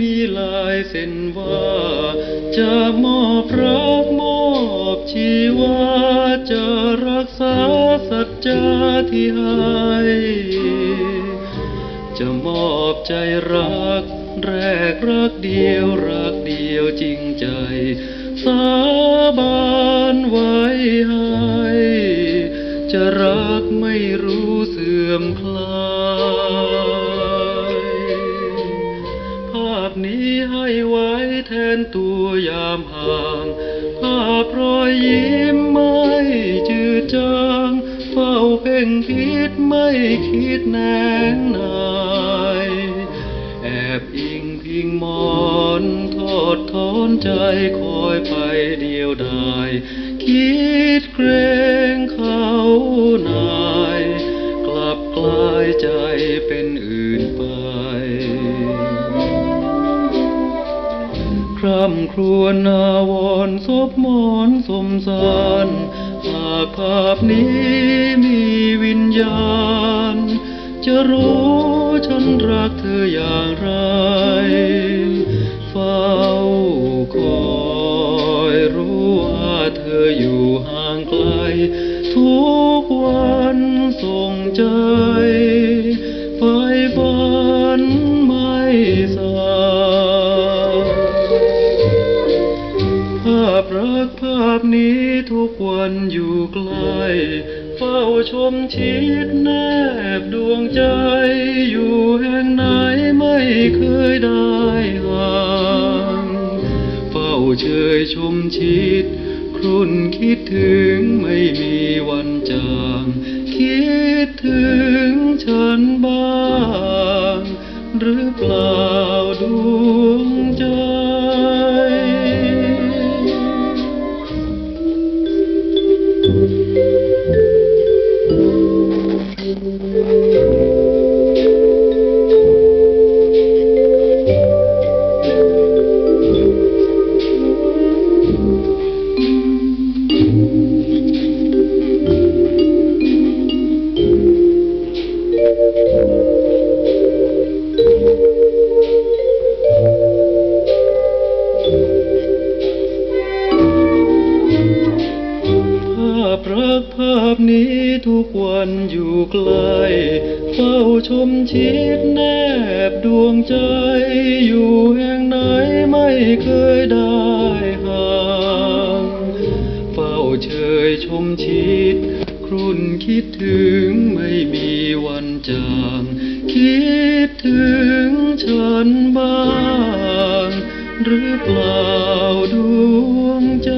มีลายเส้นว่า จะมอบรักมอบชีวาจะรักษาสัจจาที่ให้จะมอบใจรัก แรกรักเดียวรักเดียวจริงใจ สาบานไว้ให้จะรักไม่รู้เสื่อมคลาย ตัวยามห่างภาพรอยยิ้มไม่จืดจางเฝ้าเพ่งพิษไม่คิดแนงนายแอบอิงพิงมอนทอดทอนใจคอยไปเดียวดายคิดเกรงเขานา คร่ำครวญนาวรณ์ศพมอนสมสารหากภาพนี้มีวิญญาณ จะรู้ฉันรักเธออย่างไร เฝ้าคอยรู้ว่าเธออยู่ห่างไกล ทุกวันส่งใจไฟฝัน กภาพนี้ทุกวันอยู่ใกล้เฝ้าชมชิดแนบดวงใจ อยู่แห่งไหนไม่เคยได้ห่างเฝ้าเชยชมชิด ครุ่นคิดถึงไม่มีวันจาง คิดถึงฉันบ้าง หรือเปล่าดวงใจ นี้ทุกวันอยู่ใกล้เฝ้าชมชิดแนบดวงใจ อยู่แห่งไหนไม่เคยได้ห่างเฝ้าเชยชมชิด ครุ่นคิดถึงไม่มีวันจางคิดถึงฉันบ้าง หรือเปล่าดวงใจ